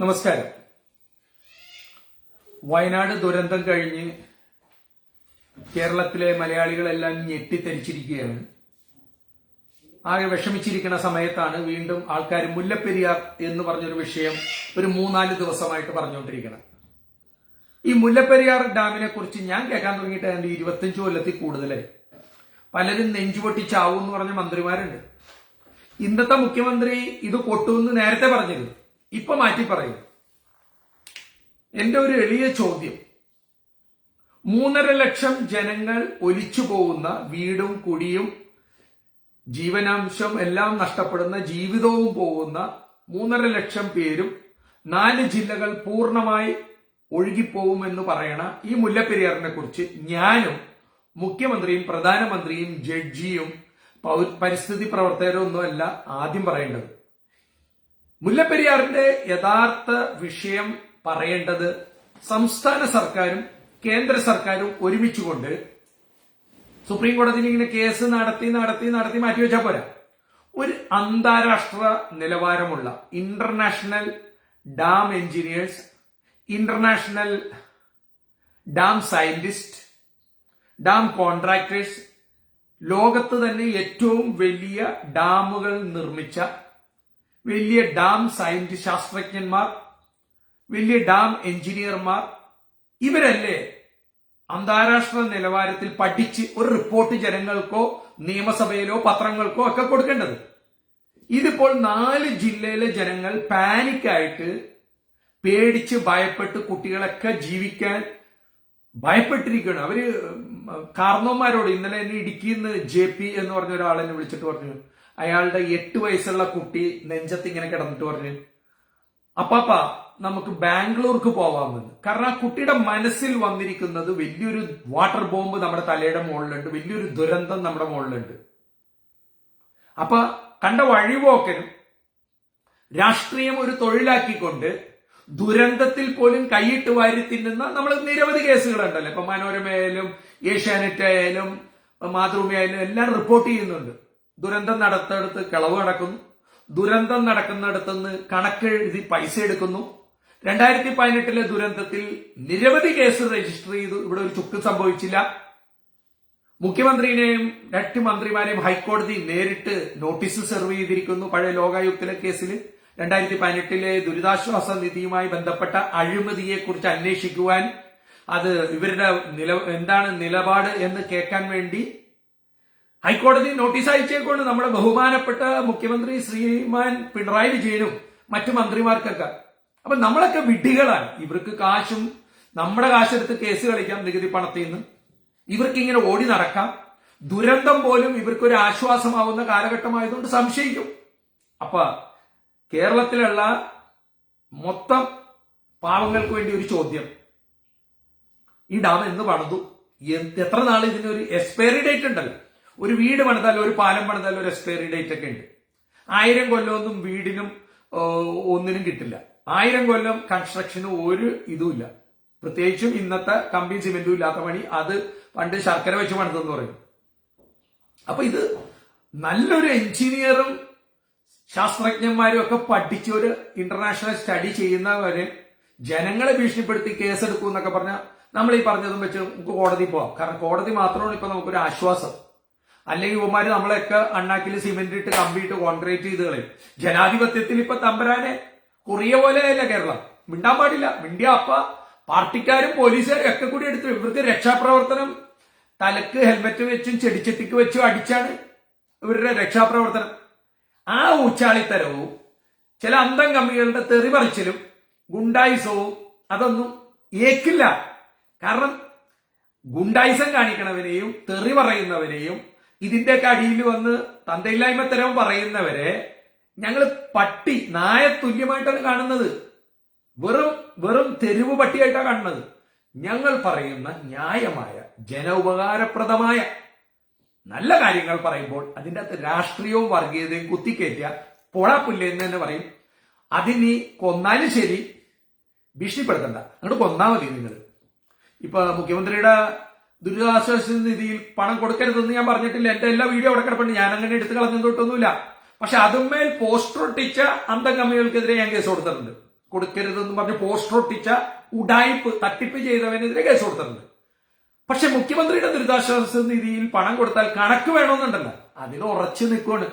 നമസ്കാരം. വയനാട് ദുരന്തം കഴിഞ്ഞ് കേരളത്തിലെ മലയാളികളെല്ലാം ഞെട്ടിത്തരിച്ചിരിക്കുകയാണ്. ആകെ വിഷമിച്ചിരിക്കുന്ന സമയത്താണ് വീണ്ടും ആൾക്കാർ മുല്ലപ്പെരിയാർ എന്ന് പറഞ്ഞൊരു വിഷയം ഒരു മൂന്നാൽ ദിവസമായിട്ട് പറഞ്ഞുകൊണ്ടിരിക്കണം ഈ മുല്ലപ്പെരിയാർ ഡാമിനെ കുറിച്ച് ഞാൻ കേൾക്കാൻ തുടങ്ങിയിട്ട് അതിന്റെ ഇരുപത്തഞ്ച് കൊല്ലത്തിൽ കൂടുതലായി. പലരും നെഞ്ചുപൊട്ടി എന്ന് പറഞ്ഞ മന്ത്രിമാരുണ്ട്. ഇന്നത്തെ മുഖ്യമന്ത്രി ഇത് കൊട്ടുമെന്ന് നേരത്തെ പറഞ്ഞിരുന്നു. ഇപ്പൊ മാറ്റി പറയും. എന്റെ ഒരു എളിയ ചോദ്യം. മൂന്നര ലക്ഷം ജനങ്ങൾ ഒലിച്ചു പോകുന്ന വീടും കുടിയും ജീവനാംശം എല്ലാം നഷ്ടപ്പെടുന്ന ജീവിതവും പോകുന്ന മൂന്നര ലക്ഷം പേരും നാല് ജില്ലകൾ പൂർണമായി ഒഴുകിപ്പോകുമെന്ന് പറയണ ഈ മുല്ലപ്പെരിയാറിനെ കുറിച്ച് ഞാനും മുഖ്യമന്ത്രിയും പ്രധാനമന്ത്രിയും ജഡ്ജിയും പരിസ്ഥിതി പ്രവർത്തകരും ഒന്നുമല്ല ആദ്യം പറയേണ്ടത്. മുല്ലപ്പെരിയാറിന്റെ യഥാർത്ഥ വിഷയം പറയേണ്ടത് സംസ്ഥാന സർക്കാരും കേന്ദ്ര സർക്കാരും ഒരുമിച്ചുകൊണ്ട് സുപ്രീം കോടതിയിൽ ഇങ്ങനെ കേസ് നടത്തി നടത്തി നടത്തി മാറ്റിവെച്ചാൽ പോരാ. ഒരു അന്താരാഷ്ട്ര നിലവാരമുള്ള international dam engineers international dam scientist dam contractors ലോകത്ത് തന്നെ ഏറ്റവും വലിയ ഡാമുകൾ നിർമ്മിച്ച വലിയ ഡാം സയന്റിസ്റ്റ് ശാസ്ത്രജ്ഞന്മാർ വലിയ ഡാം എഞ്ചിനീയർമാർ ഇവരല്ലേ അന്താരാഷ്ട്ര നിലവാരത്തിൽ പഠിച്ച് ഒരു റിപ്പോർട്ട് ജനങ്ങൾക്കോ നിയമസഭയിലോ പത്രങ്ങൾക്കോ ഒക്കെ കൊടുക്കേണ്ടത്? ഇതിപ്പോൾ നാല് ജില്ലയിലെ ജനങ്ങൾ പാനിക്കായിട്ട് പേടിച്ച് ഭയപ്പെട്ട് കുട്ടികളൊക്കെ ജീവിക്കാൻ ഭയപ്പെട്ടിരിക്കുകയാണ്. അവർ കാർന്നോന്മാരോട് ഇന്നലെ എന്നെ ഇടുക്കിയിൽ നിന്ന് ജെ പി എന്ന് പറഞ്ഞ ഒരാളെന്നെ വിളിച്ചിട്ട് പറഞ്ഞു. അയാളുടെ എട്ട് വയസ്സുള്ള കുട്ടി നെഞ്ചത്ത് ഇങ്ങനെ കിടന്നിട്ട് പറഞ്ഞു അപ്പാപ്പ നമുക്ക് ബാംഗ്ലൂർക്ക് പോവാമെന്ന്. കാരണം ആ കുട്ടിയുടെ മനസ്സിൽ വന്നിരിക്കുന്നത് വലിയൊരു വാട്ടർ ബോംബ് നമ്മുടെ തലയുടെ മുകളിലുണ്ട് വലിയൊരു ദുരന്തം നമ്മുടെ മുകളിലുണ്ട്. അപ്പൊ കണ്ട വഴിപോക്കനും രാഷ്ട്രീയം ഒരു തൊഴിലാക്കിക്കൊണ്ട് ദുരന്തത്തിൽ പോലും കൈയിട്ട് വാരി തിന്നുന്ന നമ്മൾ നിരവധി കേസുകളുണ്ടല്ലോ ഇപ്പൊ മനോരമയായാലും ഏഷ്യാനെറ്റ് ആയാലും മാതൃഭൂമി ആയാലും എല്ലാം റിപ്പോർട്ട് ചെയ്യുന്നുണ്ട്. ദുരന്തം നടത്തടുത്ത് കിളവ് നടക്കുന്നു ദുരന്തം നടക്കുന്നിടത്തുനിന്ന് കണക്കെഴുതി പൈസ എടുക്കുന്നു. രണ്ടായിരത്തി പതിനെട്ടിലെ ദുരന്തത്തിൽ നിരവധി കേസ് രജിസ്റ്റർ ചെയ്തു. ഇവിടെ ഒരു ചുക്ക് സംഭവിച്ചില്ല. മുഖ്യമന്ത്രിയെയും മറ്റ് മന്ത്രിമാരെയും ഹൈക്കോടതി നേരിട്ട് നോട്ടീസ് സെർവ് ചെയ്തിരിക്കുന്നു പഴയ ലോകായുക്തിലെ കേസിൽ രണ്ടായിരത്തി പതിനെട്ടിലെ ദുരിതാശ്വാസ നിധിയുമായി ബന്ധപ്പെട്ട അഴിമതിയെക്കുറിച്ച് അന്വേഷിക്കുവാൻ അത് ഇവരുടെ നില എന്താണ് നിലപാട് എന്ന് കേൾക്കാൻ വേണ്ടി ഹൈക്കോടതി നോട്ടീസ് അയച്ചേക്കൊണ്ട് നമ്മുടെ ബഹുമാനപ്പെട്ട മുഖ്യമന്ത്രി ശ്രീമാൻ പിണറായി വിജയനും മറ്റു മന്ത്രിമാർക്കൊക്കെ. അപ്പൊ നമ്മളൊക്കെ വിഡ്ഢികളാണ്. ഇവർക്ക് കാശും നമ്മുടെ കാശെടുത്ത് കേസ് കളിക്കാം നികുതി പണത്തിൽ നിന്ന് ഇവർക്ക് ഇങ്ങനെ ഓടി നടക്കാം. ദുരന്തം പോലും ഇവർക്കൊരു ആശ്വാസമാവുന്ന കാലഘട്ടമായതുകൊണ്ട് സംശയിക്കും. അപ്പൊ കേരളത്തിലുള്ള മൊത്തം പാവങ്ങൾക്ക് വേണ്ടി ഒരു ചോദ്യം. ഈ ഡാം എന്ന് പണിതു. എത്ര നാൾ ഇതിനൊരു എക്സ്പയറി ഡേറ്റ് ഉണ്ടല്ലോ? ഒരു വീട് പണിതാലോ ഒരു പാലം പണിതാലോ ഒരു എക്സ്പയറി ഡേറ്റ് ഒക്കെ ഉണ്ട്. ആയിരം കൊല്ലമൊന്നും വീടിനും ഒന്നിനും കിട്ടില്ല. ആയിരം കൊല്ലം കൺസ്ട്രക്ഷന് ഒരു ഇതുമില്ല പ്രത്യേകിച്ചും ഇന്നത്തെ കമ്പി സിമെന്റും ഇല്ലാത്ത പണി അത് പണ്ട് ശർക്കര വെച്ച് പണിതെന്ന് പറയും. അപ്പൊ ഇത് നല്ലൊരു എഞ്ചിനീയറും ശാസ്ത്രജ്ഞന്മാരും ഒക്കെ പഠിച്ച് ഒരു ഇന്റർനാഷണൽ സ്റ്റഡി ചെയ്യുന്നവര് ജനങ്ങളെ ഭീഷണിപ്പെടുത്തി കേസെടുക്കും എന്നൊക്കെ പറഞ്ഞാൽ നമ്മൾ ഈ പറഞ്ഞതും വെച്ച് നമുക്ക് കോടതി പോവാം. കാരണം കോടതി മാത്രമാണ് ഇപ്പൊ നമുക്കൊരു ആശ്വാസം. അല്ലെങ്കിൽ ഇവന്മാര് നമ്മളെയൊക്കെ അണ്ണാക്കിൽ സിമെന്റ് ഇട്ട് കമ്പിയിട്ട് കോൺക്രീറ്റ് ചെയ്ത് കളയും. ജനാധിപത്യത്തിൽ ഇപ്പൊ തമ്പരാനെ കുറിയ പോലെയല്ല കേരളം. മിണ്ടാൻ പാടില്ല. മിണ്ടിയ അപ്പ പാർട്ടിക്കാരും പോലീസുകാരും ഒക്കെ കൂടി എടുത്തു ഇവർക്ക് രക്ഷാപ്രവർത്തനം. തലക്ക് ഹെൽമെറ്റ് വെച്ചും ചെടിച്ചട്ടിക്ക് വെച്ചും അടിച്ചാണ് ഇവരുടെ രക്ഷാപ്രവർത്തനം. ആ ഊച്ചാളിത്തരവും ചില അന്തം കമ്മികളുടെ തെറി പറിച്ചിലും ഗുണ്ടായിസവും അതൊന്നും ഏക്കില്ല. കാരണം ഗുണ്ടായിസം കാണിക്കണവനെയും തെറി പറയുന്നവനെയും ഇതിന്റെയൊക്കെ അടിയിൽ വന്ന് തന്തയില്ലായ്മ തരവും പറയുന്നവരെ ഞങ്ങൾ പട്ടി നായ തുല്യമായിട്ടാണ് കാണുന്നത്. വെറും വെറും തെരുവ് പട്ടിയായിട്ടാണ് കാണുന്നത്. ഞങ്ങൾ പറയുന്ന ന്യായമായ ജനോപകാരപ്രദമായ നല്ല കാര്യങ്ങൾ പറയുമ്പോൾ അതിന്റെ അകത്ത് രാഷ്ട്രീയവും വർഗീയതയും കുത്തിക്കയറ്റിയ പൊളാപ്പുല്ല എന്ന് തന്നെ പറയും. അതിനി കൊന്നാലും ശരി ഭീഷണിപ്പെടുത്തണ്ട. അങ്ങോട്ട് കൊന്നാൽ മതി നിങ്ങൾ ഇപ്പൊ മുഖ്യമന്ത്രിയുടെ ദുരിതാശ്വാസ നിധിയിൽ പണം കൊടുക്കരുതെന്ന് ഞാൻ പറഞ്ഞിട്ടില്ല. എന്റെ എല്ലാ വീഡിയോ അവിടെ കിടപ്പുണ്ട്. ഞാൻ അങ്ങനെ എടുത്തു കളഞ്ഞു തൊട്ടൊന്നുമില്ല പക്ഷെ അതുമേൽ പോസ്റ്റർ ഒട്ടിച്ച അന്തം കമ്മികൾക്കെതിരെ ഞാൻ കേസ് കൊടുത്തിട്ടുണ്ട്. കൊടുക്കരുതെന്ന് പറഞ്ഞ് പോസ്റ്റർ ഒട്ടിച്ച ഉടായ്പ് തട്ടിപ്പ് ചെയ്തവനെതിരെ കേസ് കൊടുത്തിട്ടുണ്ട്. പക്ഷെ മുഖ്യമന്ത്രിയുടെ ദുരിതാശ്വാസ നിധിയിൽ പണം കൊടുത്താൽ കണക്ക് വേണമെന്നുണ്ടല്ലോ. അതിൽ ഉറച്ചു നിൽക്കുവാണ്.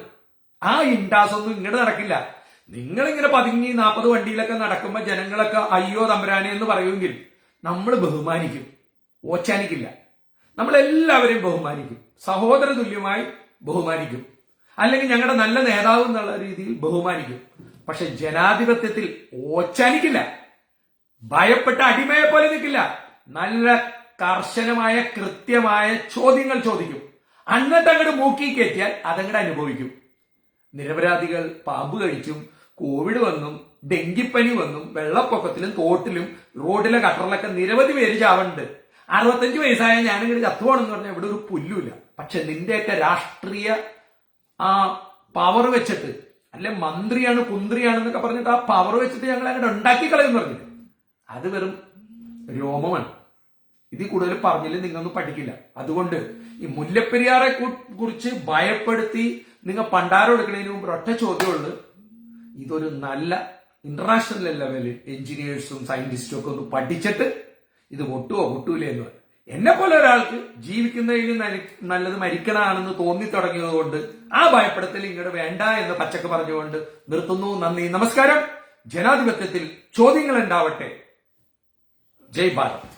ആ ഇൻഡാസൊന്നും ഇങ്ങോട്ട് നടക്കില്ല. നിങ്ങളിങ്ങനെ പതുങ്ങി നാൽപ്പത് വണ്ടിയിലൊക്കെ നടക്കുമ്പോൾ ജനങ്ങളൊക്കെ അയ്യോ തമ്പരാനെ എന്ന് പറയുമെങ്കിൽ നമ്മൾ ബഹുമാനിക്കും. ഓച്ചാനിക്കില്ല. നമ്മളെല്ലാവരെയും ബഹുമാനിക്കും. സഹോദര തുല്യമായി ബഹുമാനിക്കും. അല്ലെങ്കിൽ ഞങ്ങളുടെ നല്ല നേതാവ് എന്നുള്ള രീതിയിൽ ബഹുമാനിക്കും. പക്ഷെ ജനാധിപത്യത്തിൽ ഓച്ചാനിക്കില്ല. ഭയപ്പെട്ട അടിമയെ പോലെ നിൽക്കില്ല. നല്ല കർശനമായ കൃത്യമായ ചോദ്യങ്ങൾ ചോദിക്കും. അന്നത്തെ അങ്ങോട്ട് മൂക്കി കയറ്റിയാൽ അതങ്ങോട്ട് അനുഭവിക്കും. നിരപരാധികൾ പാമ്പ് കഴിച്ചും കോവിഡ് വന്നും ഡെങ്കിപ്പനി വന്നും വെള്ളപ്പൊക്കത്തിലും തോട്ടിലും റോഡിലെ കട്ടറിലൊക്കെ നിരവധി പേര് ചാവുന്നുണ്ട്. അറുപത്തഞ്ച് വയസ്സായ ഞാനിങ്ങനെ ചത്തുപോണെന്ന് പറഞ്ഞാൽ ഇവിടെ ഒരു പുല്ലുമില്ല. പക്ഷെ നിന്റെയൊക്കെ രാഷ്ട്രീയ ആ പവർ വെച്ചിട്ട് അല്ലെ മന്ത്രിയാണ് കുന്ത്രിയാണെന്നൊക്കെ പറഞ്ഞിട്ട് ആ പവർ വെച്ചിട്ട് ഞങ്ങൾ അങ്ങോട്ട് ഉണ്ടാക്കി കളയെന്ന് പറഞ്ഞില്ല? അത് വെറും രോമമാണ്. ഇതിൽ കൂടുതൽ പറഞ്ഞില്ല നിങ്ങൊന്നും പഠിക്കില്ല. അതുകൊണ്ട് ഈ മുല്ലപ്പെരിയാറെ കുറിച്ച് ഭയപ്പെടുത്തി നിങ്ങൾ പണ്ടാരം എടുക്കുന്നതിന് മുമ്പ് ഒറ്റ ചോദ്യമുള്ളൂ. ഇതൊരു നല്ല ഇന്റർനാഷണൽ ലെവലിൽ എഞ്ചിനീയേഴ്സും സയന്റിസ്റ്റും ഒക്കെ ഒന്ന് പഠിച്ചിട്ട് ഇത് ഒട്ടുമോ ഒട്ടൂലേ എന്ന്. എന്നെ പോലെ ഒരാൾക്ക് ജീവിക്കുന്നതിൽ നല്ലത് മരിക്കണമാണെന്ന് തോന്നി തുടങ്ങിയതുകൊണ്ട് ആ ഭയപ്പെടുത്തൽ ഇങ്ങോട്ട് വേണ്ട എന്ന് പച്ചക്ക് പറഞ്ഞുകൊണ്ട് നിർത്തുന്നു. നന്ദി. നമസ്കാരം. ജനാധിപത്യത്തിൽ ചോദ്യങ്ങൾ ഉണ്ടാവട്ടെ. ജയ് ഭാരത്.